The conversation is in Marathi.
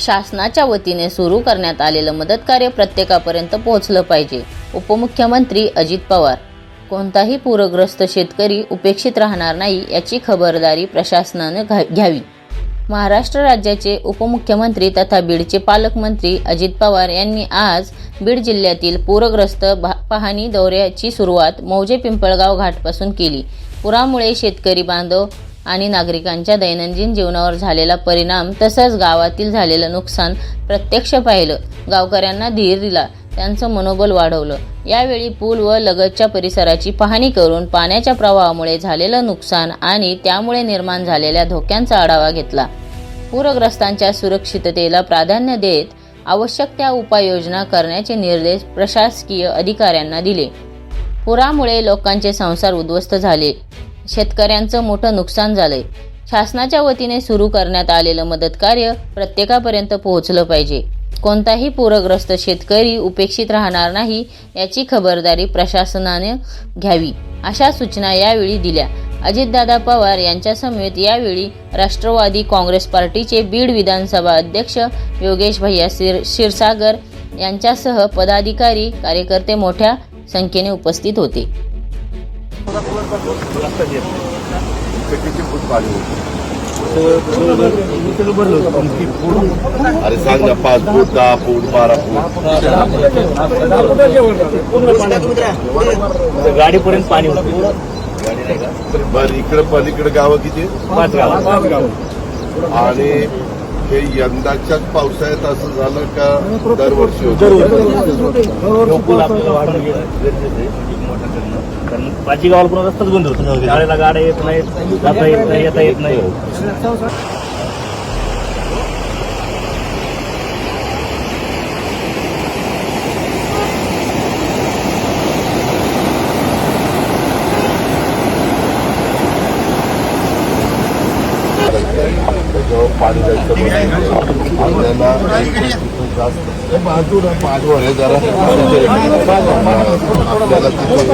शासनाच्या वतीने सुरू करण्यात आलेलं मदत कार्य प्रत्येकापर्यंत पोहोचलं पाहिजे. उपमुख्यमंत्री अजित पवार. कोणताही पूरग्रस्त शेतकरी उपेक्षित राहणार नाही याची खबरदारी प्रशासनानं घा घ्यावी. महाराष्ट्र राज्याचे उपमुख्यमंत्री तथा बीडचे पालकमंत्री अजित पवार यांनी आज बीड जिल्ह्यातील पूरग्रस्त भा- पाहणी दौऱ्याची सुरुवात मौजे पिंपळगाव घाटपासून केली. पुरामुळे शेतकरी बांधव आणि नागरिकांच्या दैनंदिन जीवनावर झालेला परिणाम तसंच गावातील झालेलं नुकसान प्रत्यक्ष पाहिलं. गावकऱ्यांना धीर दिला. त्यांचं मनोबल वाढवलं. यावेळी पूल व लगतच्या परिसराची पाहणी करून पाण्याच्या प्रवाहामुळे झालेलं नुकसान आणि त्यामुळे निर्माण झालेल्या धोक्यांचा आढावा घेतला. पूरग्रस्तांच्या सुरक्षिततेला प्राधान्य देत आवश्यक त्या उपाययोजना करण्याचे निर्देश प्रशासकीय अधिकाऱ्यांना दिले. पुरामुळे लोकांचे संसार उद्ध्वस्त झाले. शेतकऱ्यांचं मोठं नुकसान झालंय. शासनाच्या वतीने सुरू करण्यात आलेलं मदत कार्य प्रत्येकापर्यंत पोहोचलं पाहिजे. कोणताही पूरग्रस्त शेतकरी उपेक्षित राहणार नाही याची खबरदारी प्रशासनाने घ्यावी अशा सूचना यावेळी दिल्या. अजितदादा पवार यांच्यासमवेत यावेळी राष्ट्रवादी काँग्रेस पार्टीचे बीड विधानसभा अध्यक्ष योगेश भैया शिर क्षीरसागर यांच्यासह पदाधिकारी कार्यकर्ते मोठ्या संख्येने उपस्थित होते. फूट पाणी अरे सांग ना पाच फूट दहा फूट बारा फूट. गाडीपर्यंत पाणी होतं. बर इकडे पलीकडे गावं किती? पाच गाव. आणि हे यंदाच्याच पावसाळ्यात असं झालं का दरवर्षी करणं. कारण पाची गावाला पुन्हा रस्ताच बंद होतो. गाड्याला गाड्या येत नाहीत जाता येत नाही येता येत नाही. त्याच्यावर पाणी जायचं आपल्याला जास्त बाजूला पाठवर आहे जरा आपल्याला तिथे